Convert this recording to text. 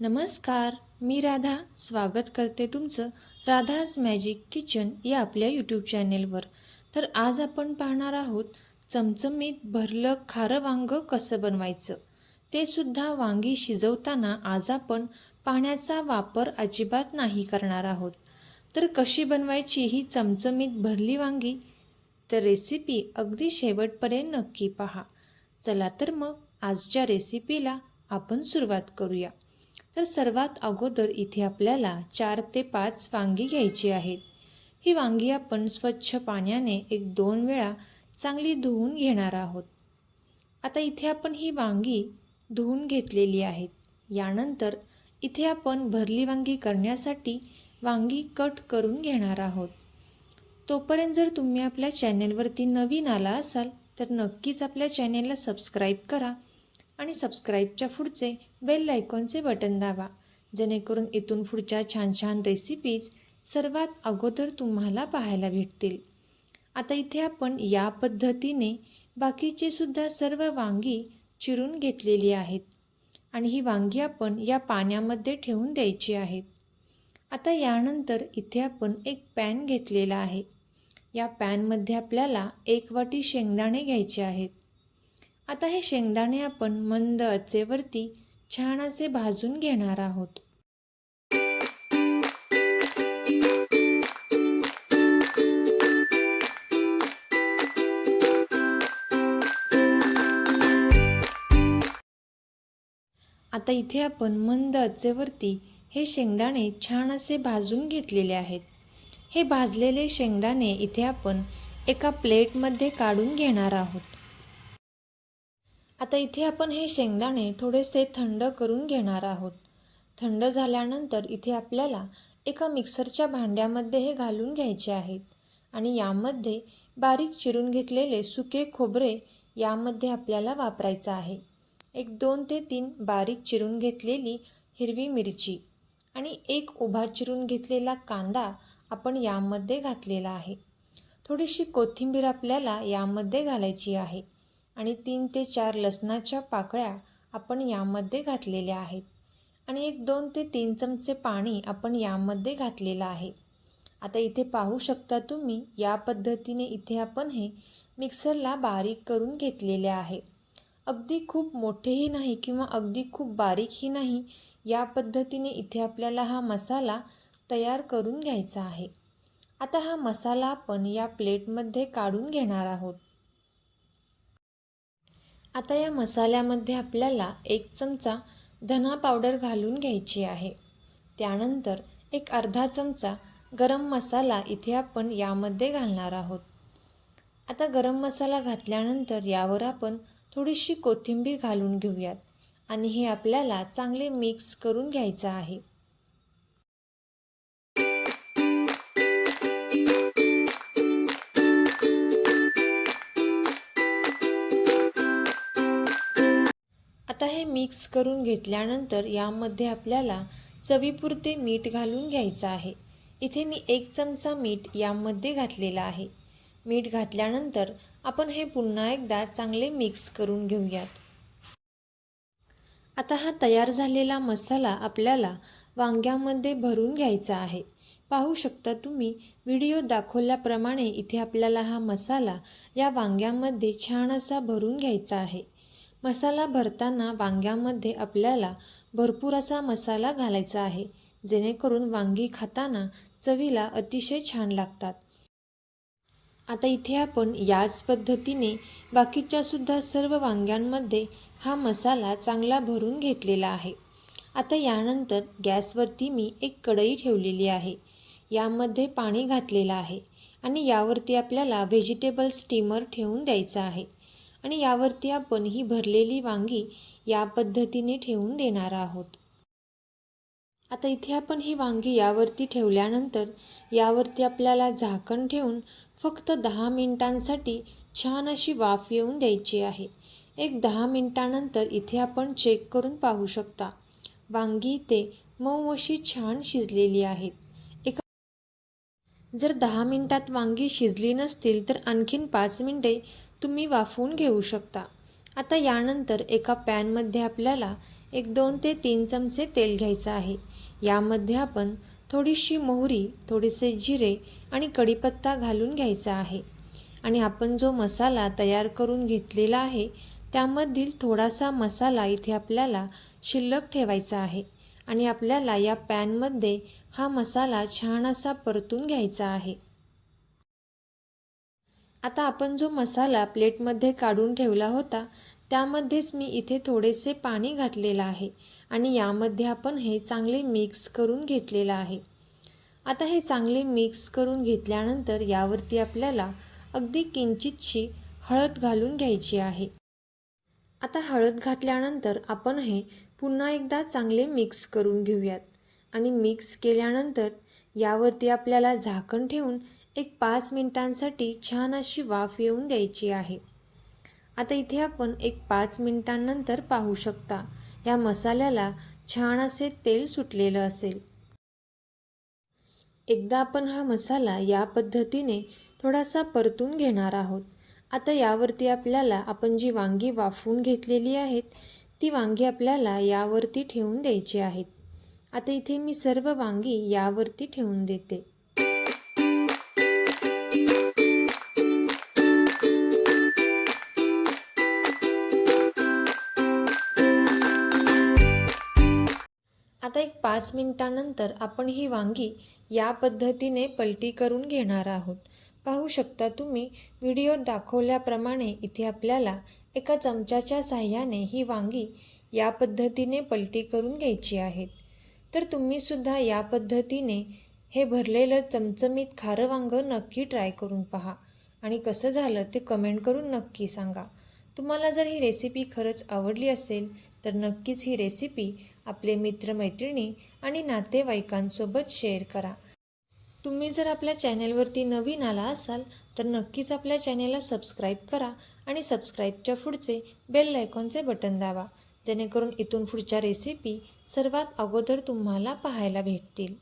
नमस्कार मी राधा. स्वागत करते तुमचं राधाज मॅजिक किचन या आपल्या यूट्यूब चॅनेलवर तर आज आपण पाहणार आहोत चमचमीत भरलं खारं वांगं कसं बनवायचं? ते सुद्धा वांगी शिजवताना आज आपण पाण्याचा वापर अजिबात नाही करणार आहोत. तर कशी बनवायची ही चमचमीत भरली वांगी? तर रेसिपी अगदी शेवटपर्यंत नक्की पहा. चला तर मग आजच्या रेसिपीला आपण सुरुवात करूया. तर सर्वात अगोदर इथे आपल्याला चार ते पाच वांगी घ्यायची आहेत. ही वांगी आपण स्वच्छ पाण्याने एक दोन वेळा चांगली धुवून घेणार आहोत. आता इथे आपण ही वांगी धुवून घेतलेली आहेत. यानंतर इथे आपण भरली वांगी करण्यासाठी वांगी कट करून घेणार आहोत. तोपर्यंत जर तुम्ही आपल्या चॅनेलवरती नवीन आला असाल तर नक्कीच आपल्या चॅनेलला सबस्क्राईब करा. आणि सबस्क्राईबच्या पुढचे बेल आयकॉनचे बटन दाबा. जेणेकरून इथून पुढच्या छान छान रेसिपीज सर्वात अगोदर तुम्हाला पाहायला भेटतील. आता इथे आपण या पद्धतीने बाकीचे सुद्धा सर्व वांगी चिरून घेतलेली आहेत. आणि ही वांगी आपण या पाण्यामध्ये ठेवून द्यायची आहेत. आता यानंतर इथे आपण एक पॅन घेतलेला आहे. या पॅनमध्ये आपल्याला एक वाटी शेंगदाणे घ्यायचे आहेत. आता हे शेंगदाणे आपण मंद आचेवरती छान असे भाजून घेणार आहोत. आता इथे आपण मंद आचेवरती हे शेंगदाणे छान असे भाजून घेतलेले आहेत. हे भाजलेले शेंगदाणे इथे आपण एका प्लेटमध्ये काढून घेणार आहोत. आता इथे आपण हे शेंगदाणे थोडेसे थंड करून घेणार आहोत. थंड झाल्यानंतर इथे आपल्याला एका मिक्सरच्या भांड्यामध्ये हे घालून घ्यायचे आहेत आणि यामध्ये बारीक चिरून घेतलेले सुके खोबरे यामध्ये आपल्याला वापरायचं आहे. एक दोन ते तीन बारीक चिरून घेतलेली हिरवी मिरची आणि एक उभा चिरून घेतलेला कांदा आपण यामध्ये घातलेला आहे. थोडीशी कोथिंबीर आपल्याला यामध्ये घालायची आहे. आणि तीन ते चार लसणाच्या पाकळ्या आपण यामध्ये घातलेल्या आहेत. आणि एक दोन ते तीन चमचे पाणी आपण यामध्ये घातलेलं आहे. आता इथे पाहू शकता तुम्ही या पद्धतीने इथे आपण हे मिक्सरला बारीक करून घेतलेले आहे. अगदी खूप मोठेही नाही किंवा अगदी खूप बारीकही नाही या पद्धतीने इथे आपल्याला हा मसाला तयार करून घ्यायचा आहे. आता हा मसाला आपण या प्लेटमध्ये काढून घेणार आहोत. आता या मसाल्यामध्ये आपल्याला एक चमचा धना पावडर घालून घ्यायची आहे. त्यानंतर एक अर्धा चमचा गरम मसाला इथे आपण यामध्ये घालणार आहोत. आता गरम मसाला घातल्यानंतर यावर आपण थोडीशी कोथिंबीर घालून घेऊयात आणि हे आपल्याला चांगले मिक्स करून घ्यायचं आहे. आता हे मिक्स करून घेतल्यानंतर यामध्ये आपल्याला चवीपुरते मीठ घालून घ्यायचं आहे. इथे मी एक चमचा मीठ यामध्ये घातलेला आहे. मीठ घातल्यानंतर आपण हे पुन्हा एकदा चांगले मिक्स करून घेऊयात. आता हा तयार झालेला मसाला आपल्याला वांग्यामध्ये भरून घ्यायचा आहे. पाहू शकता तुम्ही व्हिडिओ दाखवल्याप्रमाणे इथे आपल्याला हा मसाला या वांग्यामध्ये छान असा भरून घ्यायचा आहे. मसाला भरताना वांग्यामध्ये आपल्याला भरपूर असा मसाला घालायचा आहे जेणेकरून वांगी खाताना चवीला अतिशय छान लागतात. आता इथे आपण याच पद्धतीने बाकीच्यासुद्धा सर्व वांग्यांमध्ये हा मसाला चांगला भरून घेतलेला आहे. आता यानंतर गॅसवरती मी एक कढई ठेवलेली आहे. यामध्ये पाणी घातलेलं आहे आणि यावरती आपल्याला व्हेजिटेबल स्टीमर ठेवून द्यायचं आहे. आणि यावरती आपण ही भरलेली वांगी या पद्धतीने ठेवून देणार आहोत. आता इथे आपण ही वांगी यावरती ठेवल्यानंतर यावरती आपल्याला झाकण ठेवून फक्त दहा मिनिटांसाठी छान अशी वाफ येऊन द्यायची आहे. एक दहा मिनिटानंतर इथे आपण चेक करून पाहू शकता. वांगी इथे मऊ अशी छान शिजलेली आहेत एका जर दहा मिनिटात वांगी शिजली नसतील तर आणखीन पाच मिनटे तुम्ही वाफवून घेऊ शकता. आता यानंतर एका पॅनमध्ये आपल्याला एक दोन ते तीन चमचे तेल घ्यायचं आहे. यामध्ये आपण थोडीशी मोहरी थोडेसे जिरे आणि कढीपत्ता घालून घ्यायचा आहे. आणि आपण जो मसाला तयार करून घेतलेला आहे त्यामधील थोडासा मसाला इथे आपल्याला शिल्लक ठेवायचा आहे. आणि आपल्याला या पॅनमध्ये हा मसाला छान असा परतून घ्यायचा आहे. आता आपण जो मसाला प्लेटमध्ये काढून ठेवला होता त्यामध्येच मी इथे थोडेसे पाणी घातलेलं आहे आणि यामध्ये आपण हे चांगले मिक्स करून घेतलेलं आहे. आता हे चांगले मिक्स करून घेतल्यानंतर यावरती आपल्याला अगदी किंचितशी हळद घालून घ्यायची आहे. आता हळद घातल्यानंतर आपण हे पुन्हा एकदा चांगले मिक्स करून घेऊयात आणि मिक्स केल्यानंतर यावरती आपल्याला झाकण ठेवून एक पाच मिनटांसाठी छान अशी वाफ येऊन द्यायची आहे. आता इथे आपण एक पाच मिनटांनंतर पाहू शकता या मसाल्याला छान असे तेल सुटलेलं असेल. एकदा आपण हा मसाला या पद्धतीने थोडासा परतून घेणार आहोत. आता यावरती आपल्याला आपण जी वांगी वाफवून घेतलेली आहेत ती वांगी आपल्याला यावरती ठेवून द्यायची आहेत. आता इथे मी सर्व वांगी यावरती ठेवून देते. पाच मिनटानंतर आपण ही वांगी या पद्धतीने पलटी करून घेणार आहोत. पाहू शकता तुम्ही व्हिडिओत दाखवल्याप्रमाणे इथे आपल्याला एका चमच्याच्या साह्याने ही वांगी या पद्धतीने पलटी करून घ्यायची आहेत. तर तुम्हीसुद्धा या पद्धतीने हे भरलेलं चमचमीत खारं वांगं नक्की ट्राय करून पहा. आणि कसं झालं ते कमेंट करून नक्की सांगा. तुम्हाला जर ही रेसिपी खरंच आवडली असेल तर नक्कीच ही रेसिपी आपले मित्रमैत्रिणी आणि नातेवाईकांसोबत शेअर करा. तुम्ही जर आपल्या चॅनेलवरती नवीन आला असाल तर नक्कीच आपल्या चॅनेलला सबस्क्राईब करा आणि सबस्क्राईबच्या पुढचे बेल आयकॉनचे बटन दाबा जेणेकरून इथून पुढच्या रेसिपी सर्वात अगोदर तुम्हाला पाहायला भेटतील.